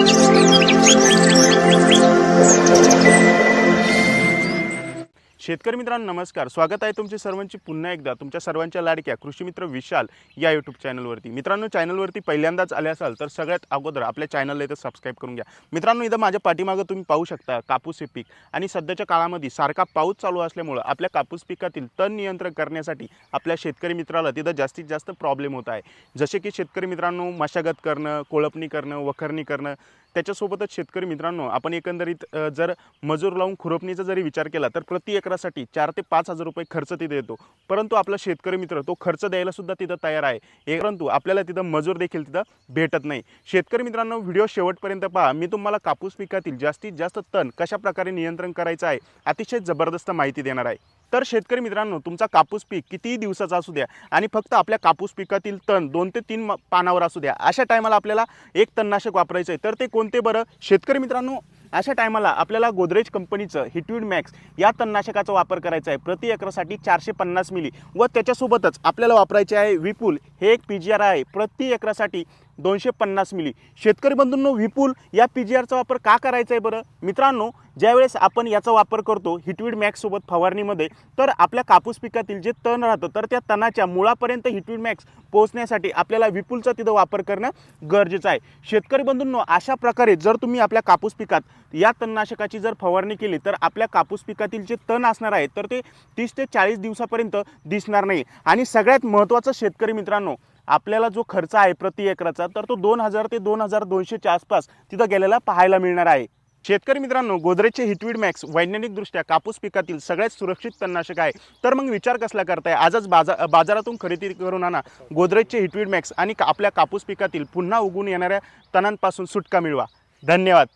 Thank you. शेतकरी मित्रांनो नमस्कार. स्वागत आहे तुमचे सर्वांची पुन्हा एकदा तुमच्या सर्वांच्या लाडक्या कृषीमित्र विशाल या यूट्यूब चॅनलवरती मित्रांनो चॅनलवरती पहिल्यांदाच आले असाल तर सगळ्यात अगोदर आपल्या चॅनलला इथं सबस्क्राईब करून घ्या. मित्रांनो इथं माझ्या पाठीमागं तुम्ही पाहू शकता कापूस हे पीक. आणि सध्याच्या काळामध्ये सारखा पाऊस चालू असल्यामुळं आपल्या कापूस पिकातील तण नियंत्रण करण्यासाठी आपल्या शेतकरी मित्राला तिथं जास्तीत जास्त प्रॉब्लेम होत आहे. जसे की शेतकरी मित्रांनो मशागत करणं कोळपणी करणं वखरणी करणं त्याच्यासोबतच शेतकरी मित्रांनो आपण एकंदरीत जर मजूर लावून खुरपणीचा जरी विचार केला तर प्रति एकरासाठी चार ते पाच हजार रुपये खर्च तिथे येतो. परंतु आपला शेतकरी मित्र तो खर्च द्यायला सुद्धा तिथं तयार आहे. परंतु आपल्याला तिथं मजूर देखील तिथं भेटत नाही. शेतकरी मित्रांनो व्हिडिओ शेवटपर्यंत पहा. मी तुम्हाला कापूस पिकातील जास्तीत जास्त तण कशा प्रकारे नियंत्रण करायचं आहे अतिशय जबरदस्त माहिती देणार आहे. तर शेतकरी मित्रांनो तुमचा कापूस पीक कितीही दिवसाचा असू द्या आणि फक्त आपल्या कापूस पिकातील तण दोन ते तीन पानावर असू द्या अशा टायमाला आपल्याला एक तणनाशक वापरायचं आहे. तर ते कोणते बरं? शेतकरी मित्रांनो अशा टायमाला आपल्याला गोदरेज कंपनीचं हिटविड मॅक्स या तणनाशकाचा वापर करायचा आहे. प्रति एकरासाठी चारशे पन्नास मिली. व त्याच्यासोबतच आपल्याला वापरायचे आहे विपुल हे एक पी जी आर आहे. प्रति एकरासाठी दोनशे पन्नास मिली. शेतकरी बंधूंनो विपुल या पी जी आरचा वापर का करायचा आहे बरं? मित्रांनो ज्यावेळेस आपण याचा वापर करतो हिटविड मॅक्ससोबत फवारणीमध्ये तर आपल्या कापूस पिकातील जे तण राहतं तर त्या तणाच्या मुळापर्यंत हिटविड मॅक्स पोहोचण्यासाठी आपल्याला विपुलचा तिथं वापर करणं गरजेचं आहे. शेतकरी बंधूंनो अशा प्रकारे जर तुम्ही आपल्या कापूस पिकात या तणनाशकाची जर फवारणी केली तर आपल्या कापूस पिकातील जे तण असणार आहे तर ते तीस ते चाळीस दिवसापर्यंत दिसणार नाही. आणि सगळ्यात महत्त्वाचं शेतकरी मित्रांनो आपल्याला जो खर्च आहे प्रति एकराचा तर तो दोन हजार ते दोन हजार दोनशेच्या आसपास तिथं गेलेला पाहायला मिळणार आहे. शेतकरी मित्रांनो गोदरेजचे हिटविड मॅक्स वैज्ञानिकदृष्ट्या कापूस पिकातील सगळ्यात सुरक्षित तणनाशक आहे. तर मग विचार कसला करताय? आजच बाजा बाजारातून खरेदी करून आणा. गोदरेजचे हिटविड मॅक्स आणि का- आपल्या कापूस पिकातील पुन्हा उगून येणाऱ्या तणांपासून सुटका मिळवा. धन्यवाद.